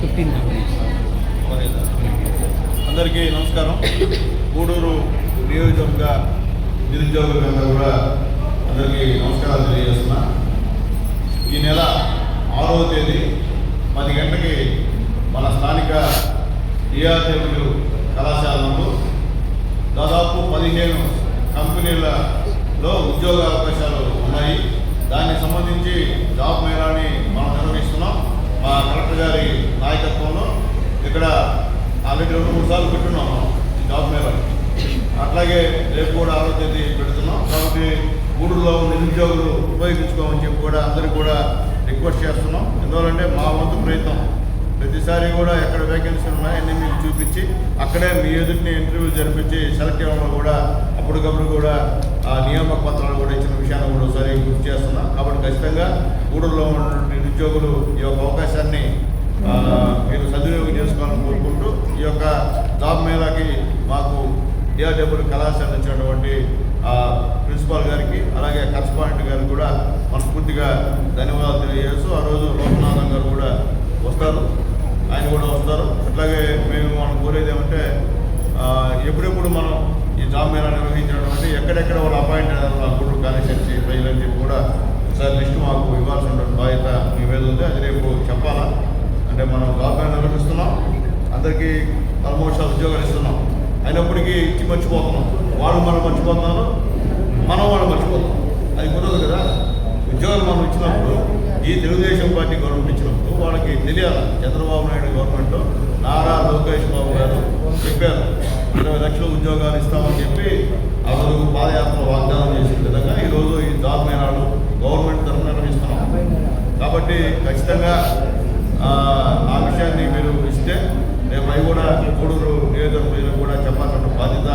Fifteen అందరికీ నమస్కారం. గూడూరు నియోజకవర్గ నిరుద్యోగులందరూ కూడా అందరికీ నమస్కారాలు తెలియజేస్తున్నా. ఈ నెల ఆరవ తేదీ పది గంటకి మన స్థానిక ఈఆర్డబ్ల్యూ కళాశాలలో దాదాపు పదిహేను కంపెనీలలో ఉద్యోగ అవకాశాలు ఉన్నాయి. దానికి సంబంధించి జాబ్ మేళాని మనం నిర్వహిస్తున్నాం మా కలెక్టర్ గారి నాయకత్వంలో ఇక్కడ ఆల్రెడీ రెండు మూడు సార్లు పెట్టున్నాం మనం జాబ్ మీద. అట్లాగే రేపు కూడా ఆరో తేదీ పెడుతున్నాం. కాబట్టి ఊళ్ళో నిరుద్యోగులు ఉపయోగించుకోమని చెప్పి కూడా అందరికీ కూడా రిక్వెస్ట్ చేస్తున్నాం. ఎందువల్లంటే మా వంతు ప్రయత్నం. ప్రతిసారి కూడా ఎక్కడ వేకెన్సీ ఉన్నాయన్నీ మీకు చూపించి అక్కడే మీ ఎదుటిని ఇంటర్వ్యూ జరిపించి సెలెక్ట్ అవ్వడం కూడా అప్పటికప్పుడు కూడా ఆ నియామక పత్రాలు కూడా ఇచ్చిన విషయాన్ని కూడా ఒకసారి గుర్తు చేస్తున్నాం. కాబట్టి ఖచ్చితంగా గూడూరులో ఉన్నటువంటి నిరుద్యోగులు ఈ యొక్క అవకాశాన్ని మీరు సద్వినియోగం చేసుకోవాలని కోరుకుంటూ ఈ యొక్క జాబ్ మేళాకి మాకు డిఆర్డబ్ల్యూ కళాశాల ఇచ్చినటువంటి ప్రిన్సిపాల్ గారికి అలాగే కరస్పాండెంట్ గారికి కూడా మనస్ఫూర్తిగా ధన్యవాదాలు తెలియజేస్తూ ఆ రోజు లోకనాథం గారు కూడా వస్తారు. ఆయన కూడా వస్తారు. అట్లాగే మేము మనం కోరేది ఏమంటే ఎప్పుడెప్పుడు మనం ఈ జాబ్ మేళా నిర్వహించినటువంటి ఎక్కడెక్కడ వాళ్ళు అపాయింట్ అయ్యారు ఆ గుడ్డు ప్రజలని చెప్పి కూడా ఒకసారి లిస్టు మాకు ఇవ్వాల్సిన బాధ్యత మీ ఉంది. అది రేపు చెప్పాలా? అంటే మనం జాబ్ మేళా నిర్వహిస్తున్నాం. అందరికీ ఆల్మోస్ట్ ఉద్యోగాలు ఇస్తున్నాం. అయినప్పటికీ ఇచ్చి మర్చిపోతున్నాం. వాళ్ళు మనం మర్చిపోతున్నారు మనం వాళ్ళు మర్చిపోతాం అది కుదరదు కదా. ఉద్యోగాలు మనం ఇచ్చినప్పుడు ఈ తెలుగుదేశం పార్టీ గవర్నమెంట్ ఇచ్చినప్పుడు వాళ్ళకి తెలియాలి. చంద్రబాబు నాయుడు గవర్నమెంట్ నారా లోకేష్ బాబు గారు చెప్పారు. ఇరవై లక్షల ఉద్యోగాలు ఇస్తామని చెప్పి ఆ రోజు పాదయాత్ర వాగ్దానం చేసిన విధంగా ఈరోజు ఈ జాబ్ మేళాలు గవర్నమెంట్ తరఫున నిర్వహిస్తున్నాం. కాబట్టి ఖచ్చితంగా ఆ, ఆ విషయాన్ని మీరు ఇస్తే మేము అవి కూడా గూడూరు నియోజకవర్గం కూడా చెప్పాల్సిన బాధ్యత